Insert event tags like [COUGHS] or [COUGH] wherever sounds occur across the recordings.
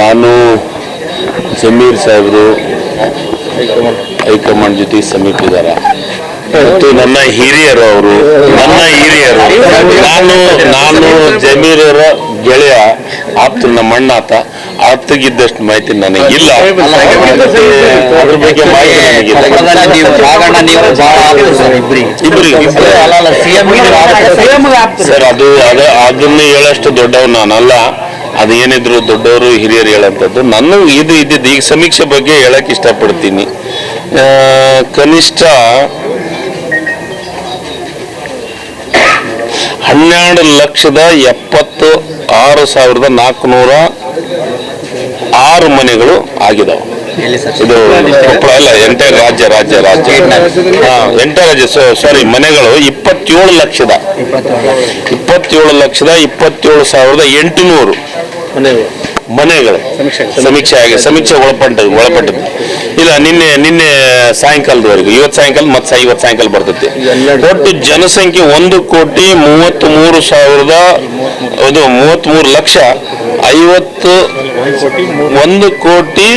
ನಾನು ಜಮೀರ್ ಸಾಹೇಬರು ಹೈಕಮಾಂಡ್ ಜೊತೆ ಸಮೀಪಿದ್ದಾರೆ. ಮತ್ತು ನನ್ನ ಹಿರಿಯರು ಅವರು ನನ್ನ ಹಿರಿಯರು ನಾನು ನಾನು ಜಮೀರರ ಗೆಳೆಯ ಆಪ್ತ ನಮ್ಮ ಅಣ್ಣ ಆತ ಆಪ್ತಗಿದ್ದಷ್ಟು ಮಾಹಿತಿ ನನಗಿಲ್ಲ ಅದ್ರ ಬಗ್ಗೆ ಮಾಹಿತಿ ಸರ್ ಅದು ಅದ ಅದನ್ನ ಹೇಳಷ್ಟು ದೊಡ್ಡವ್ ನಾನಲ್ಲ ಅದು ಏನಿದ್ರು ದೊಡ್ಡವರು ಹಿರಿಯರು ಹೇಳಂತದ್ದು ನನ್ನ ಇದು ಇದ್ದಿದ್ದು ಈಗ ಸಮೀಕ್ಷೆ ಬಗ್ಗೆ ಹೇಳಕ್ ಇಷ್ಟಪಡ್ತೀನಿ ಕನಿಷ್ಠ ಹನ್ನೆರಡು ಲಕ್ಷದ ಎಪ್ಪತ್ತು ಆರು ಸಾವಿರದ ನಾಲ್ಕುನೂರ ಆರು ಮನೆಗಳು ಆಗಿದಾವೆ. ಇದು ಕೊಪ್ಪಳ ಅಲ್ಲ ಎಂಟೈರ್ ರಾಜ್ಯ ರಾಜ್ಯ ರಾಜ್ಯ. ಎಂಟೈರ್ ರಾಜ್ಯ. ಸಾರಿ ಮನೆಗಳು ಇಪ್ಪತ್ತೇಳು ಲಕ್ಷದ. ಇಪ್ಪತ್ತೇಳು. ಲಕ್ಷದ ಇಪ್ಪತ್ತೇಳು ಸಾವಿರದ ಎಂಟುನೂರು ಮನೆಗಳು. ಸಮೀಕ್ಷೆ ಆಗಿ ಸಮೀಕ್ಷೆ ಒಳಪಟ್ಟದ್ದು ಒಳಪಟ್ಟದ್ದು. ಇಲ್ಲ ನಿನ್ನೆ ನಿನ್ನೆ ಸಾಯಂಕಾಲದವರೆಗೂ ಇವತ್ತು ಸಾಯಂಕಾಲ ಮತ್ತೆ ಇವತ್ತು ಸಾಯಂಕಾಲ ಬರ್ತೈತಿ. ಒಟ್ಟು ಜನಸಂಖ್ಯೆ ಒಂದು ಕೋಟಿ ಮೂವತ್ತ್ ಮೂರು ಸಾವಿರದ ಇದು ಮೂವತ್ತ್ ಮೂರು ಲಕ್ಷ ಐವತ್ತು ಒಂದು ಕೋಟಿ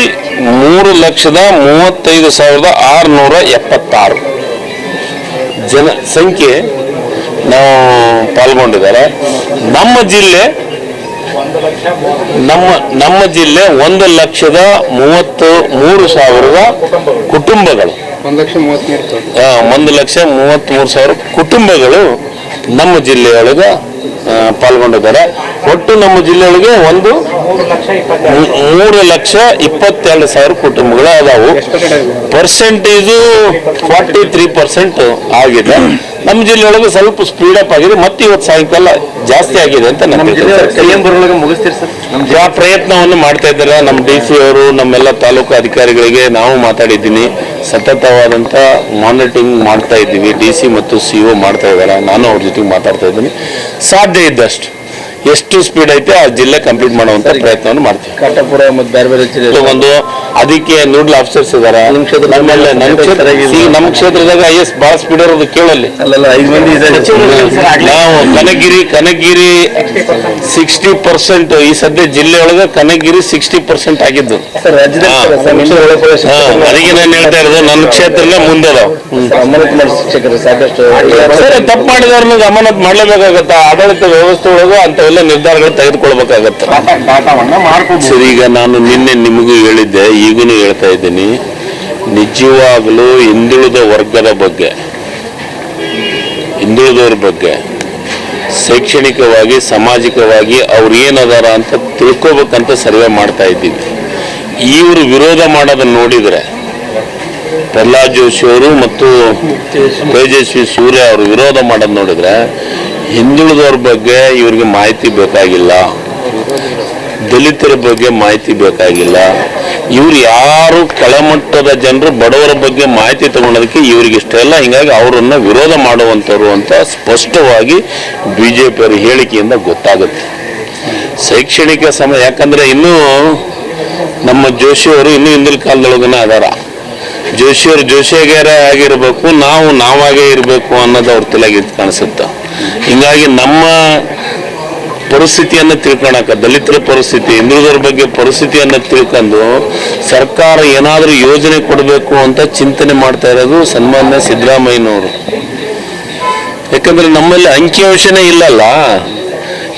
ಮೂರು ಲಕ್ಷದ ಮೂವತ್ತೈದು ಸಾವಿರದ ಆರುನೂರ ಎಪ್ಪತ್ತಾರು. ಜನಸಂಖ್ಯೆ ನಾವು ಪಾಲ್ಗೊಂಡಿದ್ದಾರೆ. ನಮ್ಮ ಜಿಲ್ಲೆ ನಮ್ಮ ನಮ್ಮ ಜಿಲ್ಲೆ ಒಂದು ಲಕ್ಷದ ಮೂವತ್ತು ಮೂರು ಸಾವಿರದ ಕುಟುಂಬಗಳು. ಒಂದ್ ಲಕ್ಷ ಮೂವತ್ತ್ಮೂರು ಸಾವಿರ ಕುಟುಂಬಗಳು ನಮ್ಮ ಜಿಲ್ಲೆಯೊಳಗೆ ಪಾಲ್ಗೊಂಡಿದ್ದಾರೆ. ಒಟ್ಟು ನಮ್ಮ ಜಿಲ್ಲೆಯೊಳಗೆ ಒಂದು ಮೂರು ಲಕ್ಷ ಇಪ್ಪತ್ತೆರಡು ಸಾವಿರ ಕುಟುಂಬಗಳು ಅದಾವು. ಪರ್ಸೆಂಟೇಜು ಫಾರ್ಟಿ ತ್ರೀ ಪರ್ಸೆಂಟ್ ಆಗಿದೆ. ನಮ್ಮ ಜಿಲ್ಲೆಯೊಳಗೆ ಸ್ವಲ್ಪ ಸ್ಪೀಡ್ ಅಪ್ ಆಗಿದೆ. ಮತ್ತೆ ಇವತ್ತು ಸಾಯಂಕಾಲ ಜಾಸ್ತಿ ಆಗಿದೆ ಅಂತ ಆ ಪ್ರಯತ್ನವನ್ನು ಮಾಡ್ತಾ ಇದ್ದಾರೆ. ನಮ್ಮ ಡಿ ಸಿ ಅವರು ನಮ್ಮೆಲ್ಲ ತಾಲೂಕು ಅಧಿಕಾರಿಗಳಿಗೆ ನಾವು ಮಾತಾಡಿದ್ದೀನಿ. ಸತತವಾದಂಥ ಮಾನಿಟರಿಂಗ್ ಮಾಡ್ತಾ ಇದ್ದೀವಿ ಡಿ ಸಿ ಮತ್ತು ಸಿ ಒ ಮಾಡ್ತಾ ಇದ್ದಾರೆ. ನಾನು ಅವ್ರ ಜೊತೆಗೆ ಮಾತಾಡ್ತಾ ಇದ್ದೀನಿ. ಸಾಧ್ಯ ಇದ್ದಷ್ಟು. ಎಷ್ಟು ಸ್ಪೀಡ್ ಐತೆ ಆ ಜಿಲ್ಲೆ ಕಂಪ್ಲೀಟ್ ಮಾಡುವಂತ ಪ್ರಯತ್ನವನ್ನು ಮಾಡ್ತೀವಿ. ಕಾಟಾಪುರ ಮತ್ತು ಬೇರೆ ಬೇರೆ ಜಿಲ್ಲೆ ಒಂದು ಅದಕ್ಕೆ ನೂಡಲ್ ಆಫೀಸರ್ಸ್ ಇದಾರೆ. ನಿಮ್ಮ ಕ್ಷೇತ್ರ- ನಮ್ಮಲ್ಲಿ ನಮ್ಮ ಕ್ಷೇತ್ರ ಈ ನಮ್ಮ ಕ್ಷೇತ್ರದಾಗ ಐ ಎಸ್ ಬಹಳ ಸ್ಪೀಡ್ ಇರೋದು ಕೇಳಲ್ಲಿ. ಅಲ್ಲಲ್ಲ ಐದು ಮಂದಿ ಇದ್ದಾರೆ. ನಾವು ಕನಗಿರಿ ಕನಗಿರಿ ಸಿಕ್ಸ್ಟಿ ಪರ್ಸೆಂಟ್ ಈ ಸದ್ಯ ಜಿಲ್ಲೆಯೊಳಗೆ ಕನಗಿರಿ ಸಿಕ್ಸ್ಟಿ ಪರ್ಸೆಂಟ್ ಆಗಿದ್ದು. ಅದಕ್ಕೆ ನಾನು ಹೇಳ್ತಾ ಇರೋದು ನನ್ನ ಕ್ಷೇತ್ರನೇ ಮುಂದೆ ಸರಿ ತಪ್ಪು ಮಾಡಿದವ್ರನ್ನ ಅಮಾನತ್ ಮಾಡ್ಲೇಬೇಕಾಗತ್ತ? ಆಡಳಿತ ವ್ಯವಸ್ಥೆ ಒಳಗೂ ಅಂತವೆಲ್ಲ ನಿರ್ಧಾರಗಳು ತೆಗೆದುಕೊಳ್ಬೇಕಾಗತ್ತೆ. ಸರ್ ಸರಿ ಈಗ ನಾನು ನಿನ್ನೆ ನಿಮಗೂ ಹೇಳಿದ್ದೆ ಈಗೂ ಹೇಳ್ತಾ ಇದ್ದೀನಿ. ನಿಜವಾಗಲೂ ಹಿಂದುಳಿದ ವರ್ಗದ ಬಗ್ಗೆ ಹಿಂದುಳಿದವ್ರ ಬಗ್ಗೆ ಶೈಕ್ಷಣಿಕವಾಗಿ ಸಾಮಾಜಿಕವಾಗಿ ಅವ್ರು ಏನದಾರ ಅಂತ ತಿಳ್ಕೊಬೇಕಂತ ಸರ್ವೆ ಮಾಡ್ತಾ ಇದ್ದೀವಿ ಇವರು ವಿರೋಧ ಮಾಡೋದನ್ನ ನೋಡಿದ್ರೆ ಪ್ರಹ್ಲಾದ್ ಜೋಶಿ ಅವರು ಮತ್ತು ತೇಜಸ್ವಿ ಸೂರ್ಯ ಅವರು ವಿರೋಧ ಮಾಡೋದು ನೋಡಿದ್ರೆ ಹಿಂದುಳಿದವ್ರ ಬಗ್ಗೆ ಇವ್ರಿಗೆ ಮಾಹಿತಿ ಬೇಕಾಗಿಲ್ಲ. ದಲಿತರ ಬಗ್ಗೆ ಮಾಹಿತಿ ಬೇಕಾಗಿಲ್ಲ. ಇವ್ರು ಯಾರು ಕೆಳಮಟ್ಟದ ಜನರು ಬಡವರ ಬಗ್ಗೆ ಮಾಹಿತಿ ತಗೊಳೋದಕ್ಕೆ ಇವ್ರಿಗೆ ಇಷ್ಟ ಇಲ್ಲ. ಹಿಂಗಾಗಿ ಅವರನ್ನ ವಿರೋಧ ಮಾಡುವಂಥವ್ರು ಅಂತ ಸ್ಪಷ್ಟವಾಗಿ ಬಿ ಜೆ ಪಿಯವರ ಹೇಳಿಕೆಯಿಂದ ಗೊತ್ತಾಗುತ್ತೆ. ಶೈಕ್ಷಣಿಕ ಸಮಯ, ಯಾಕಂದ್ರೆ ಇನ್ನೂ ನಮ್ಮ ಜೋಶಿಯವರು ಇನ್ನೂ ಹಿಂದಿನ ಕಾಲದೊಳಗನ ಅದಾರ. ಜೋಶಿಯವರು ಜೋಶಿಯಾಗ್ಯಾರ ಆಗಿರಬೇಕು, ನಾವು ನಾವಾಗೇ ಇರಬೇಕು ಅನ್ನೋದು ಅವ್ರ ತಲೆಗೆ ಕಾಣಿಸುತ್ತೆ. ಹಿಂಗಾಗಿ ನಮ್ಮ ಪರಿಸ್ಥಿತಿಯನ್ನು ತಿಳ್ಕೊಳಕ, ದಲಿತರ ಪರಿಸ್ಥಿತಿ, ಹಿಂದುಳಿದವ್ರ ಬಗ್ಗೆ ಪರಿಸ್ಥಿತಿಯನ್ನು ತಿಳ್ಕೊಂಡು ಸರ್ಕಾರ ಏನಾದರೂ ಯೋಜನೆ ಕೊಡಬೇಕು ಅಂತ ಚಿಂತನೆ ಮಾಡ್ತಾ ಇರೋದು ಸನ್ಮಾನ್ಯ ಸಿದ್ದರಾಮಯ್ಯನವರು. ಯಾಕಂದ್ರೆ ನಮ್ಮಲ್ಲಿ ಅಂಕಿಅಂಶನೇ ಇಲ್ಲಲ್ಲ.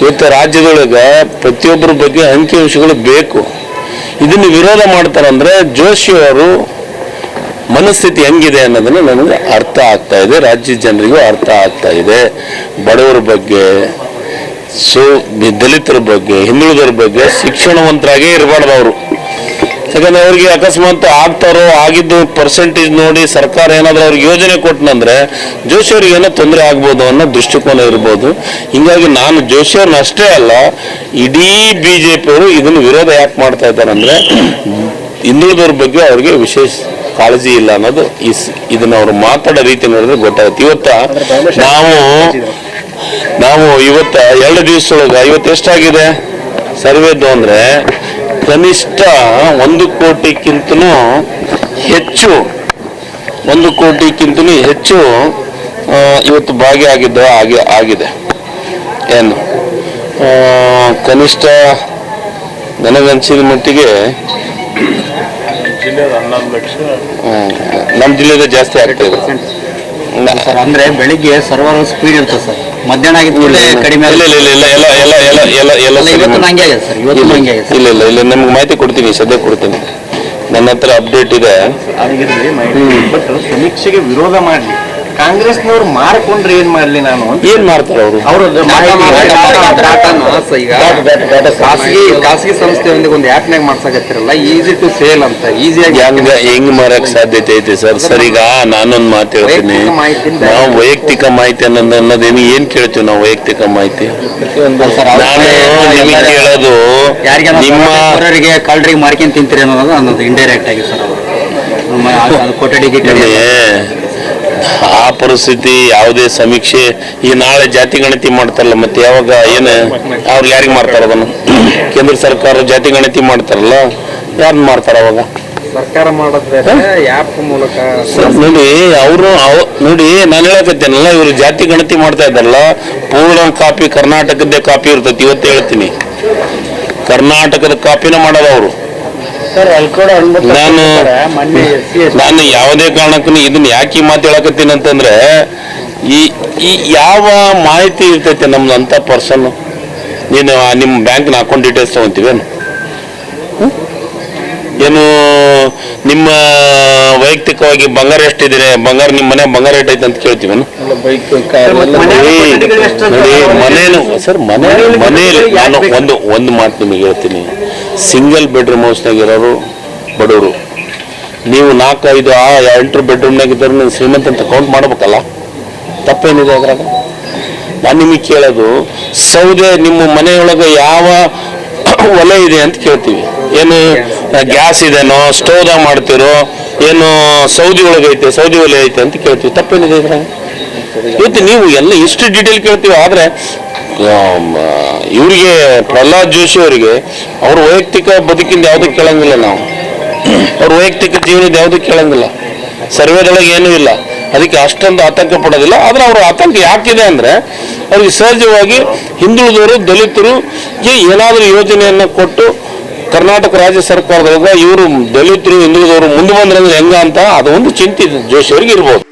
ಇವತ್ತು ರಾಜ್ಯದೊಳಗೆ ಪ್ರತಿಯೊಬ್ಬರ ಬಗ್ಗೆ ಅಂಕಿಅಂಶಗಳು ಬೇಕು. ಇದನ್ನು ವಿರೋಧ ಮಾಡ್ತಾರಂದ್ರೆ ಜೋಶಿ ಅವರು ಮನಸ್ಥಿತಿ ಹೆಂಗಿದೆ ಅನ್ನೋದನ್ನು ನನಗೆ ಅರ್ಥ ಆಗ್ತಾ ಇದೆ. ರಾಜ್ಯ ಜನರಿಗೂ ಅರ್ಥ ಆಗ್ತಾ ಇದೆ. ಬಡವರ ಬಗ್ಗೆ, ಸೊ ದಲಿತರ ಬಗ್ಗೆ ಹಿಂದುಳಿದರ ಬಗ್ಗೆ ಶಿಕ್ಷಣವಂತರಾಗೇ ಇರಬಾರ್ದು ಅವರು. ಯಾಕಂದ್ರೆ ಅವ್ರಿಗೆ ಅಕಸ್ಮಾತ್ ಆಗ್ತಾರೋ, ಆಗಿದ್ದು ಪರ್ಸೆಂಟೇಜ್ ನೋಡಿ ಸರ್ಕಾರ ಏನಾದರೂ ಅವ್ರಿಗೆ ಯೋಜನೆ ಕೊಟ್ಟನಂದ್ರೆ ಜೋಶಿ ಅವ್ರಿಗೆ ಏನೋ ತೊಂದರೆ ಆಗ್ಬೋದು ಅನ್ನೋ ದೃಷ್ಟಿಕೋನ ಇರ್ಬೋದು. ಹಿಂಗಾಗಿ ನಾನು ಜೋಶಿ ಅಷ್ಟೇ ಅಲ್ಲ, ಇಡೀ ಬಿ ಜೆ ಪಿಯವರು ಇದನ್ನು ವಿರೋಧ ಯಾಕೆ ಮಾಡ್ತಾ ಇದ್ದಾರೆ ಅಂದ್ರೆ ಹಿಂದುಳಿದವ್ರ ಬಗ್ಗೆ ಅವ್ರಿಗೆ ವಿಶೇಷ ಕಾಳಜಿ ಇಲ್ಲ ಅನ್ನೋದು ಇದನ್ನ ಅವರು ಮಾತಾಡೋ ರೀತಿ ನೋಡಿದ್ರೆ ಗೊತ್ತಾಗುತ್ತೆ. ಇವತ್ತ ನಾವು ನಾವು ಇವತ್ತ ಎರಡು ದಿವಸದೊಳಗೆ ಇವತ್ತು ಎಷ್ಟಾಗಿದೆ? ಸರ್ವೇದ್ದು ಅಂದ್ರೆ ಕನಿಷ್ಠ ಒಂದು ಕೋಟಿಗಿಂತನೂ ಹೆಚ್ಚು, ಒಂದು ಕೋಟಿಗಿಂತನೂ ಹೆಚ್ಚು ಇವತ್ತು ಭಾಗಿಯಾಗಿದ್ದು ಆಗಿ, ಆಗಿದೆ. ಏನು? ಕನಿಷ್ಠ ನನಗನ್ಸಿದ ಮಟ್ಟಿಗೆ ಜಿಲ್ಲೆದ ಹನ್ನೊಂದು ಲಕ್ಷ. ಹ್ಮ್, ನಮ್ಮ ಜಿಲ್ಲೆದ ಜಾಸ್ತಿ ಆಗ್ತದೆ ಸರ್ ಅಂದ್ರೆ ಬೆಳಿಗ್ಗೆ ಸರ್ವರ್ ಸ್ಪೀಡ್ ಇರ್ತದೆ ಸರ್. ಮಧ್ಯಾಹ್ನ ಆಗಿದ ಕಡಿಮೆ ಇಲ್ಲ ಇಲ್ಲ ಇಲ್ಲ ಇಲ್ಲ ಎಲ್ಲ ಎಲ್ಲ ಎಲ್ಲ ಎಲ್ಲ ಎಲ್ಲ ಇವತ್ತು. ಹಂಗೆ ಆಗಿದೆ ಸರ್ ಇವತ್ತು ಇಲ್ಲ ಹಂಗೆ ಆಗಿದೆ ಇಲ್ಲ ಇಲ್ಲ ಇಲ್ಲ ನಿಮ್ಗೆ ಮಾಹಿತಿ ಕೊಡ್ತೀನಿ ಸದ್ಯ ಕೊಡ್ತೀನಿ. ನನ್ನ ಹತ್ರ ಅಪ್ಡೇಟ್ ಇದೆ. ಆಗಿರ್ಲಿ ಬಟ್ ಸಮೀಕ್ಷೆಗೆ ವಿರೋಧ ಮಾಡ್ಲಿ. ಕಾಂಗ್ರೆಸ್ನವ್ರು ಮಾರ್ಕೊಂಡ್ರೆ ಏನ್ ಮಾಡ್ಲಿ ನಾನು ಏನ್ ಮಾಡ್ತಾರೆ ಅವರು? ಅವರು ಈಗ ಖಾಸಗಿ ಖಾಸಗಿ ಸಂಸ್ಥೆಯೊಂದಿಗೆ ಒಂದು ಆ್ಯಪ್ನಾಗ ಮಾಡ್ಸಕತ್ತಿರಲ್ಲ ಈಸಿ ಟು ಸೇಲ್ ಅಂತ ಈಸಿಯಾಗಿ ಹೆಂಗ ಹೆಂಗ್ ಮಾರಕ್ ಸಾಧ್ಯತೆ ಐತೆ ಸರ್? ಸರ್ ಈಗ ನಾನೊಂದ್ ಮಾತು ಹೇಳ್ತೀನಿ. ನಾವು ವೈಯಕ್ತಿಕ ಮಾಹಿತಿ ಅನ್ನೋದು ಅನ್ನೋದೇನು ಏನ್ ಕೇಳ್ತೀವಿ ನಾವು ವೈಯಕ್ತಿಕ ಮಾಹಿತಿ? ನಾನು ನಿಮಗೆ ಕೇಳೋದು ನಿಮ್ಮ ಕಳ್ಳರಿಗೆ ಮಾರ್ಕೊಂಡ್ ತಿಂತೀರಿ ಅನ್ನೋದು ಅನ್ನೋದು ಇಂಡೈರೆಕ್ಟ್ ಆಗಿ ಸರ್ ಅವರು. ಆ ಪರಿಸ್ಥಿತಿ ಯಾವುದೇ ಸಮೀಕ್ಷೆ ಈ ನಾಳೆ ಜಾತಿ ಗಣತಿ ಮಾಡ್ತಾರಲ್ಲ ಮತ್ತೆ ಯಾವಾಗ ಏನು ಅವ್ರು ಯಾರಿಗೆ ಮಾಡ್ತಾರ ಅದನ್ನು? ಕೇಂದ್ರ ಸರ್ಕಾರ ಜಾತಿ ಗಣತಿ ಮಾಡ್ತಾರಲ್ಲ ಯಾರು ಮಾಡ್ತಾರ ಅವಾಗ? ಸರ್ಕಾರ ಮೂಲಕ? ನೋಡಿ ಅವರು ನೋಡಿ ನಾನು ಹೇಳಕತ್ತೇನಲ್ಲ ಇವರು ಜಾತಿ ಗಣತಿ ಮಾಡ್ತಾ ಇದ್ದಾರಲ್ಲ ಪೂರ್ಣ ಕಾಪಿ ಕರ್ನಾಟಕದ್ದೇ ಕಾಪಿ ಇರ್ತೈತಿ ಇವತ್ತು ಹೇಳ್ತೀನಿ. ಕರ್ನಾಟಕದ ಕಾಪಿನ ಮಾಡೋದು ಅವರು. ನಾನು ಮೊನ್ನೆ ಎಸ್ ಸಿ ನಾನು ಯಾವುದೇ ಕಾರಣಕ್ಕೂ ಇದನ್ನ ಯಾಕೆ ಈ ಮಾತು ಹೇಳಕತ್ತೀನಿ ಅಂತಂದ್ರೆ ಈ ಈ ಯಾವ ಮಾಹಿತಿ ಇರ್ತೈತೆ ನಮ್ದು ಅಂತ ಪರ್ಸನ್ ನೀನು ನಿಮ್ಮ ಬ್ಯಾಂಕ್ನ ಅಕೌಂಟ್ ಡೀಟೇಲ್ಸ್ ತಗೊಂತೀವೇನು? ಏನು? ನಿಮ್ಮ ವೈಯಕ್ತಿಕವಾಗಿ ಬಂಗಾರ ಎಷ್ಟಿದೆ ಬಂಗಾರ ನಿಮ್ಮ ಮನೆ ಬಂಗಾರ ಎಷ್ಟೈತೆ ಅಂತ ಕೇಳ್ತೀವೇನು ಮನೇನು ಸರ್ ಮನೆ ಮನೇಲಿ ನಾನು ಒಂದು ಒಂದು ಮಾತು ನಿಮಗೆ ಹೇಳ್ತೀನಿ. ಸಿಂಗಲ್ ಬೆಡ್ರೂಮ್ ಹೌಸ್ನಾಗ ಇರೋರು ಬಡವರು. ನೀವು ನಾಲ್ಕು, ಐದು, ಆ ಎಂಟು ಬೆಡ್ರೂಮ್ನಾಗ ಇದ್ದರೂ ನೀವು ಶ್ರೀಮಂತ ಅಂತ ಕೌಂಟ್ ಮಾಡ್ಬೇಕಲ್ಲ? ತಪ್ಪೇನಿದೆ ಅದ್ರಾಗ? ನಾನು ನಿಮಗೆ ಕೇಳೋದು, ಸೌದೆ ನಿಮ್ಮ ಮನೆಯೊಳಗೆ ಯಾವ [COUGHS] ಒಲೆ ಇದೆ ಅಂತ ಕೇಳ್ತೀವಿ. ಏನು ಗ್ಯಾಸ್ ಇದೆನೋ ಸ್ಟೋವ್ದಾಗ ಮಾಡ್ತಿರೋ, ಏನು ಸೌದಿ ಒಳಗೈತೆ ಸೌದಿ ಒಲೆ ಐತೆ ಅಂತ ಕೇಳ್ತೀವಿ. ತಪ್ಪೇನಿದೆ ಇದ್ರಾಗ? ಇವತ್ತು ನೀವು ಎಲ್ಲ ಇಷ್ಟು ಡೀಟೇಲ್ ಕೇಳ್ತೀವಿ, ಆದರೆ ಇವರಿಗೆ ಪ್ರಹ್ಲಾದ್ ಜೋಶಿ ಅವರಿಗೆ ಅವ್ರ ವೈಯಕ್ತಿಕ ಬದುಕಿಂದ ಯಾವುದೂ ಕೇಳಂಗಿಲ್ಲ ನಾವು. ಅವ್ರ ವೈಯಕ್ತಿಕ ಜೀವನದ ಯಾವುದೂ ಕೇಳಂಗಿಲ್ಲ. ಸರ್ವೇದೊಳಗೆ ಏನೂ ಇಲ್ಲ. ಅದಕ್ಕೆ ಅಷ್ಟೊಂದು ಆತಂಕ ಪಡೋದಿಲ್ಲ. ಆದರೆ ಅವ್ರ ಆತಂಕ ಯಾಕಿದೆ ಅಂದ್ರೆ ಅವ್ರಿಗೆ ಸಹಜವಾಗಿ ಹಿಂದುಳಿದವರು, ದಲಿತರು ಏನಾದರೂ ಯೋಜನೆಯನ್ನು ಕೊಟ್ಟು ಕರ್ನಾಟಕ ರಾಜ್ಯ ಸರ್ಕಾರದೊಳಗೆ ಇವರು ದಲಿತರು ಹಿಂದುಳಿದವರು ಮುಂದೆ ಬಂದ್ರೆ ಹೆಂಗ ಅಂತ ಅದೊಂದು ಚಿಂತೆ ಜೋಶಿ ಅವ್ರಿಗೆ ಇರ್ಬೋದು.